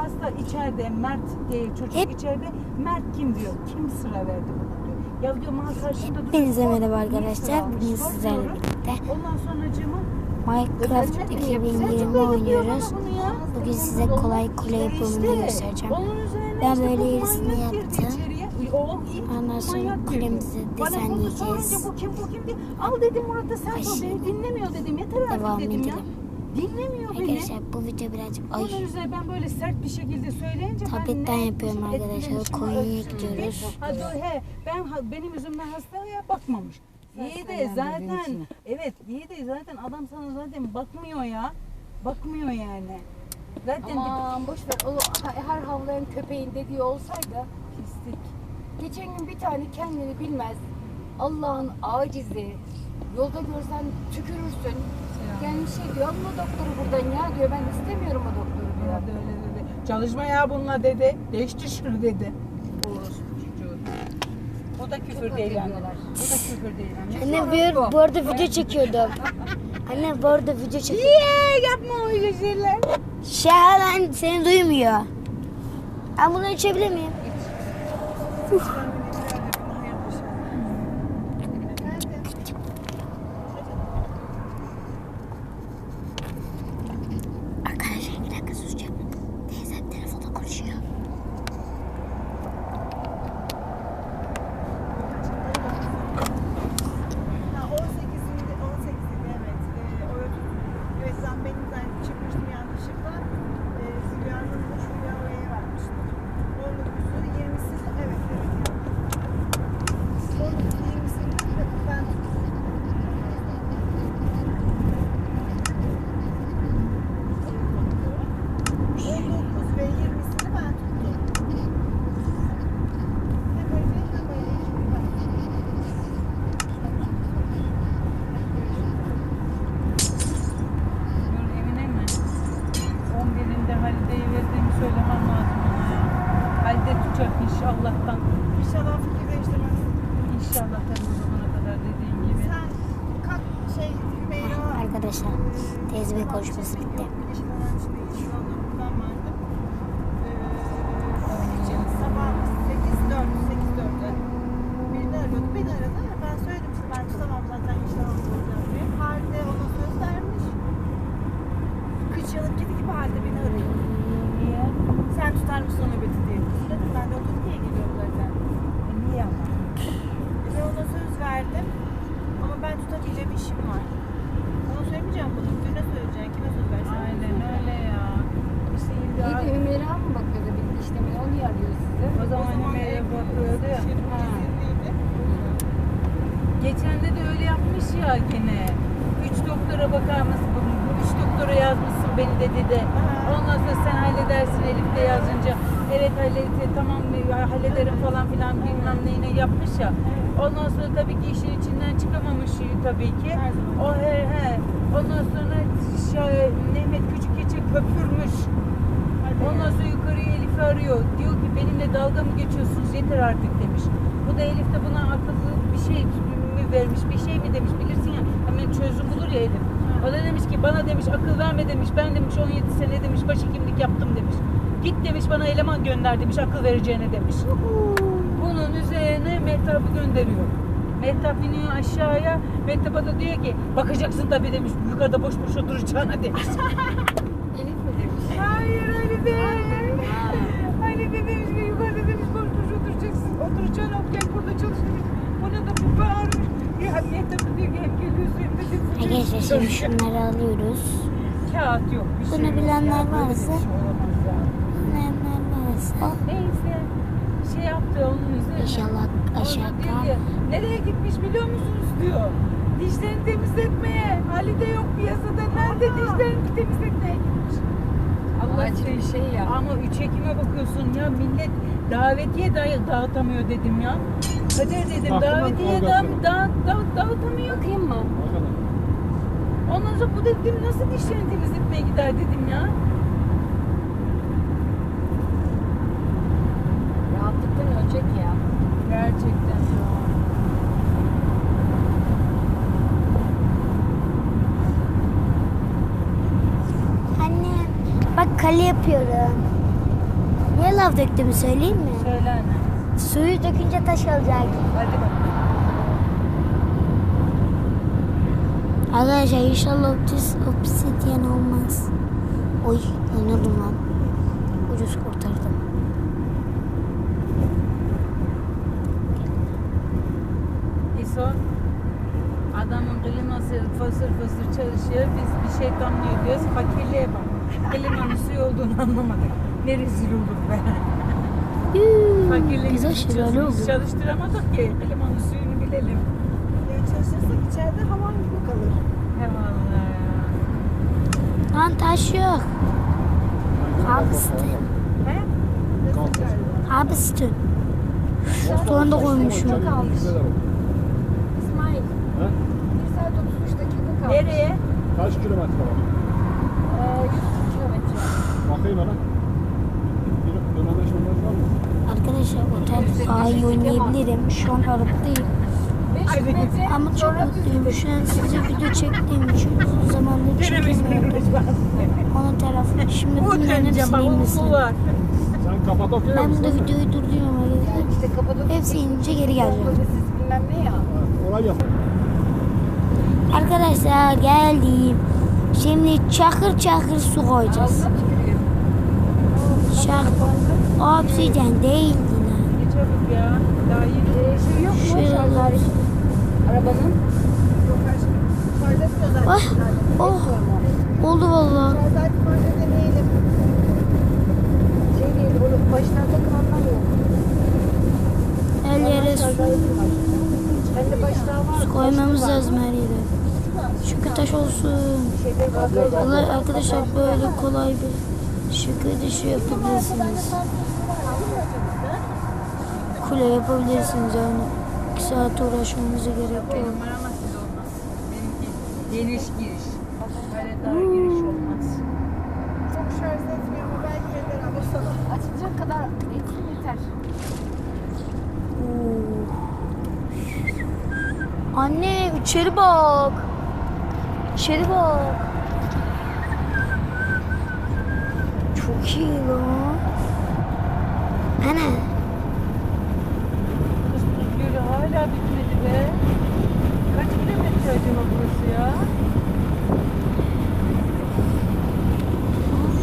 hasta içeride Mert diye çocuk Hep- içeride Mert kim diyor. Kim sıra verdi buna diyor. Ya diyor mal karşında duruyor. Hepinize merhaba arkadaşlar. Bugün sizlerle birlikte Ondan sonracığıma Minecraft 2020 oynuyoruz. Bugün size kolay kule yapımını göstereceğim. Ben böyle yerisini yaptım. Ondan sonra bu kim diye. Al dedim Murat'a sen Ay, sor. Beni dinlemiyor dedim. Yeter artık Devam dedim ya. edelim. Dinlemiyor beni. Arkadaşlar bu video birazcık ay Onun üzerine ben böyle sert bir şekilde söyleyince Tabletten ben ne yapıyorum arkadaşlar. etkilemişim, Konya'ya gidiyoruz. Ha, dur, he, ben ha- benim yüzümden hastaya bakmamış. İyi de zaten evet iyi de zaten adam sana zaten bakmıyor ya. Bakmıyor yani. Zaten Aman boş ver. O her havlayan köpeğin dediği olsaydı pislik. geçen gün bir tane kendini bilmez. Allah'ın acizi. Yolda görsen tükürürsün. Gelmiş şey diyor alma doktoru buradan ya diyor. Ben istemiyorum o doktoru diyor. Da öyle dedi. Çalışma ya bununla dedi. Değiştir şunu dedi. Bu da küfür değil anne. Bu da küfür değil anne. Anne bu, bu arada video çekiyordum. Anne bu arada video çekiyordum. Niye yapma öyle şeyler? Şahan seni duymuyor. Ben bunu içebilir miyim? Arkadaşlar bir dakika susacağım. Teyzem telefonda konuşuyor. Ha, 18'inde, 18'inde evet. Ee, o evet ben benim zaten çıkmıştım yanlışlıkla. Ee, Zülya'nın da Şurya oraya vermiştim. 19'u 20'sinde evet evet. 19'u 20'sinde ben ...19 ve 20'sini ben tuttum. Hem öyle hem böyle hiçbir bak. Dur evine mi? 11'inde Halide'yi verdiğimi söylemem lazım ona ya. Halide tutacak inşallah'tan. İnşallah fikir değiştirmez. İnşallah tabii o zamana kadar dediğin gibi. Sen kalk şey Hümeyra Arkadaşlar teyze bey konuşması bitti. Sabah 8 4 8 4'te birini arıyordu. Beni aradı. Ben söyledim işte ben tutamam zaten inşallah olacağım diye. Halde ona söz vermiş. Kıç yanıp gibi halde beni arıyor. Sen tutar mısın o nöbeti diye. Dedim ben de o diye geliyorum zaten. E niye ama? Ve ona söz verdim. Ama ben tutamayacağım işim var. Ona söylemeyeceğim bunu. Birine söyleyeceğim. Kime söz versen. Aynen öyle ya. İşte İyi illa de Hümeyra mı bakıyordu bilgi işlemine? O niye arıyor sizi? o zaman Hümeyr'e bakıyordu ya. Ha. Geçen de de öyle yapmış ya gene. Üç doktora bakar mısın? Bu, doktora yazmışsın beni dedi de. Ondan sonra sen halledersin Elif de yazınca. Evet hallederim tamam hallederim falan filan bilmem neyine yapmış ya. Ondan sonra tabii ki işin içinden çıkamamış tabii ki. O he he. Ondan sonra şey, Mehmet küçük keçi köpürmüş. Ondan sonra yukarıya Elif'i arıyor. Diyor ki benimle dalga mı geçiyorsunuz yeter artık demiş. Bu da Elif de buna akıllı bir şey mi vermiş bir şey mi demiş bilirsin ya hemen çözüm bulur ya Elif. O da demiş ki bana demiş akıl verme demiş ben demiş 17 sene demiş başhekimlik yaptım demiş. Git demiş bana eleman gönder demiş akıl vereceğine demiş. Bunun üzerine Mehtap'ı gönderiyor. Mehtap iniyor aşağıya. Mehtap'a da diyor ki bakacaksın tabii demiş. Yukarıda boş boş oturacağına demiş. Elif mi demiş? Hayır öyle değil. Öyle de demiş ki yukarıda demiş boş boş oturacaksın. Oturacaksın gel burada çalış demiş. Buna da bu bağırmış. Diyor hem geliyorsun hem de diyorsun. Arkadaşlar şimdi şunları alıyoruz. Kağıt yok bir şey Bunu yok. bilenler Ya, böyle bir varsa- şey. Neler varsa Neyse şey yaptı onun üzerine. İnşallah aşağı kal. Nereye gitmiş biliyor musunuz diyor. Dişlerini temizletmeye. Halide yok piyasada. Nerede dişlerini temizletmeye gitmiş. Allah Acil bir şey ya. Ama üç Ekim'e bakıyorsun ya millet davetiye dahi dağıtamıyor dedim ya. Kader dedim Aklına davetiye kavga da, da, da, dağıtamıyor. Mı? Ondan sonra bu dedim nasıl dişlerini temizletmeye gider dedim ya. Rahatlıktan ölecek ya. Gerçekten ya. Anne bak kale yapıyorum. Niye lav döktüğümü söyleyeyim mi? Suyu dökünce taş olacak. Hadi bakalım. Arkadaşlar inşallah obsis, obsidyen olmaz. Oy yanıyordum lan. Ucuz kurtardım. İso adamın kliması fısır fısır çalışıyor. Biz bir şey damlıyor diyoruz. Fakirliğe bak. Klimanın suyu olduğunu anlamadık. Ne rezil olduk be. Fakirliğe Güzel şeyler oldu. Çalıştıramadık ki klimanın suyunu bilelim. Ee, çalışırsak içeride havan gibi kalır. He vallahi ya. Lan taş yok. Abistin. He? Abistin. Sonra da koymuşum. İsmail. Ha? 1 saat 33 dakika kalmış. Nereye? Kaç kilometre var? Ee, 100 kilometre. Bakayım bana. Bir dönemeç var mı? Arkadaşlar otel daha iyi oynayabilirim. Şu an arabayım. 500 metre Ama çok mutluyum. Şu an size video çektiğim için uzun zamandır çekemiyordum. Onun tarafı. Şimdi Bu bunların hepsini Kapadokya'ya Ben burada videoyu durduruyorum. Hepsi inince geri geleceğim. Arkadaşlar geldim. Şimdi çakır çakır su koyacağız. Tükürüyor. Çakır. Obsidyen değil yine. Ne çabuk ya. Daha yeni. Ee, şey yok mu? Arabanın. Yok aşkım. Zaten. Ah, oh. Oldu valla. Deneyelim. Şey değil, onun başına takılanlar yok. Her yere su su koymamız lazım her yere. Çünkü taş olsun. Vallahi arkadaşlar böyle kolay bir şekilde şey yapabilirsiniz. Kule yapabilirsiniz yani. 2 saat uğraşmamıza gerek yok. Geniş giriş. Böyle dar giriş olmaz. Çok şarj etmiyor ama belki eder ama sana. Açılacak kadar yeter. Anne içeri bak. İçeri bak. Lan. Ana. Kız buz gölü hala bitmedi be. Kaç kilometre acaba burası ya?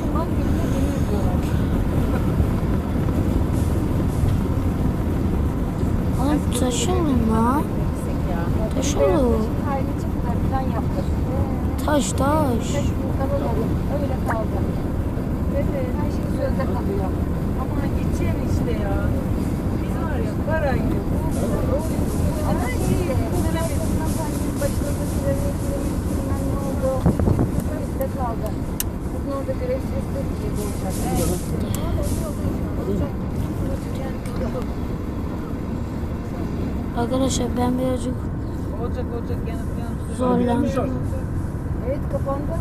Şuman gününe deniz diyorlar. Oğlum taş olur. Taş taş. Öyle kaldı. Evet. Her şey sözde kalıyor. Ama geçen işte ya. Biz var ya parayla. Ama şey, Karadeniz'den pandemi başladı. Süreli bilmem ne oldu. Sözde kaldı. Bugün orada görev süresi bir şey olacak. Arkadaşlar ben birazcık Olacak olacak yanıp yanıp. zorlandım. Evet kapandı.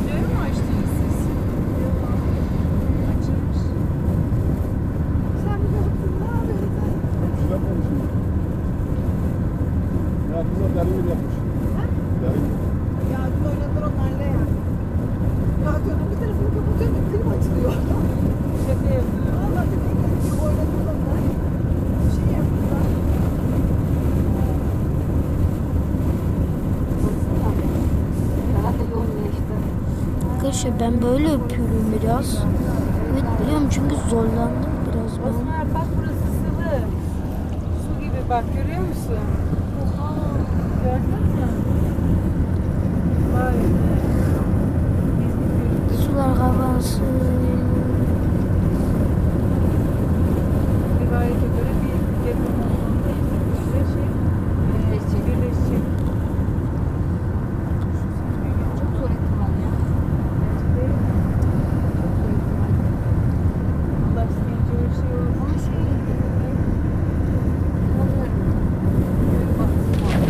Radyoyu mu açtınız siz? Açılmış. Sen bir de ne konuşuyor. Derin yıl yapmış. Derin yıl. Ya dün oynadılar onlarla ya. Radyonun bir tarafını kapatıyor klima açılıyor. Şaka yapıyor. Valla dedim ki oynadılar onlar. Bir şey yaptılar. Daha da yoğunlaştı. Arkadaşlar ben böyle yapıyorum biraz. Evet biliyorum çünkü zorlandım biraz ben. Osman bak burası sıvı. Su gibi bak görüyor musun? Gördün mü? Vay be. Biz gidiyoruz. Sular kapansın. Rivayete göre bir olduğunda İzmir'de şey e, Birleşecek. birleşecek. Çok zor ihtimal ya. Değil mi? Çok zor ihtimal. Allah isteyince öyle şey olur. Ama şey... Onların... Böyle baktığım var.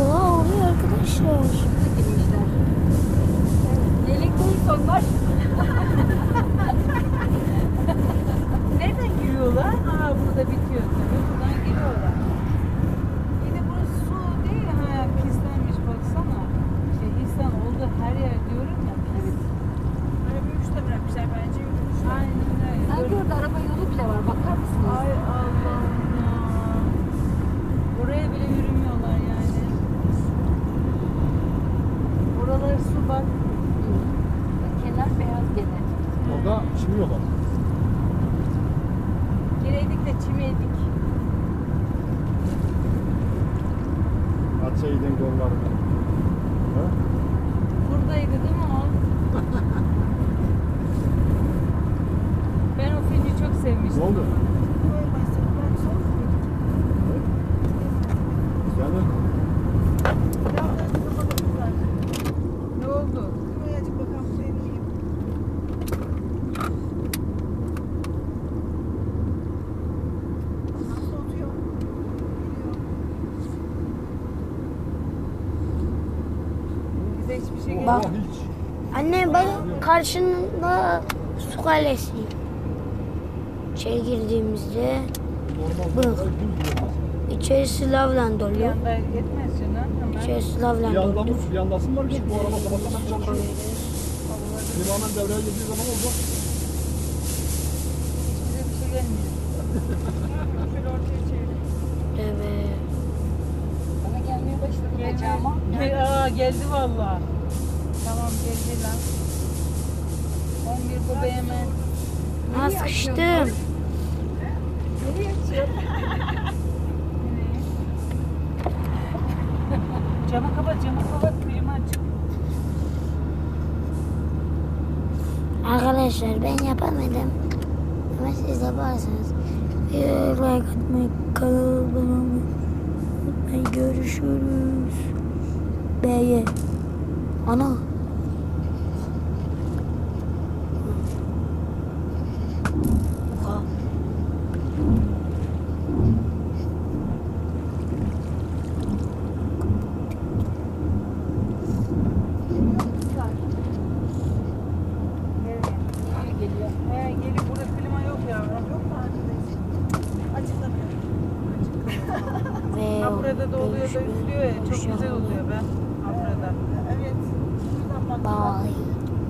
Oha oluyor arkadaşlar. Şimdi girmişler. Yelek değil sonlar. Nereden giriyorlar? Aa burada bitiyor tabii. Bilseydin yollarını. Ha? Buradaydı değil mi o? ben o filmi çok sevmiştim. Ne oldu? Ne oldu? Bak. hiç. Anne bak karşında su kalesi. İçeri girdiğimizde gibi. içerisi lavla Bir dolu. İçerisi Bir lavla dolu. bir yandasın var ki bu araba sabahtan beri çalışıyor. Limanın devreye girdiği zaman oldu. Bize bir şey gelmiyor. Şöyle ortaya çevirin. Evet. Bana gelmeye başladı bacağıma. Gel, aa geldi valla. Tamam geldi lan. 11 baba hemen. Ha sıkıştım. Camı kapat, camı kapat, klima açık. Arkadaşlar ben yapamadım. Ama siz yaparsanız like atmayı, kanalıma abone olmayı unutmayın. Görüşürüz. B'ye. Ana.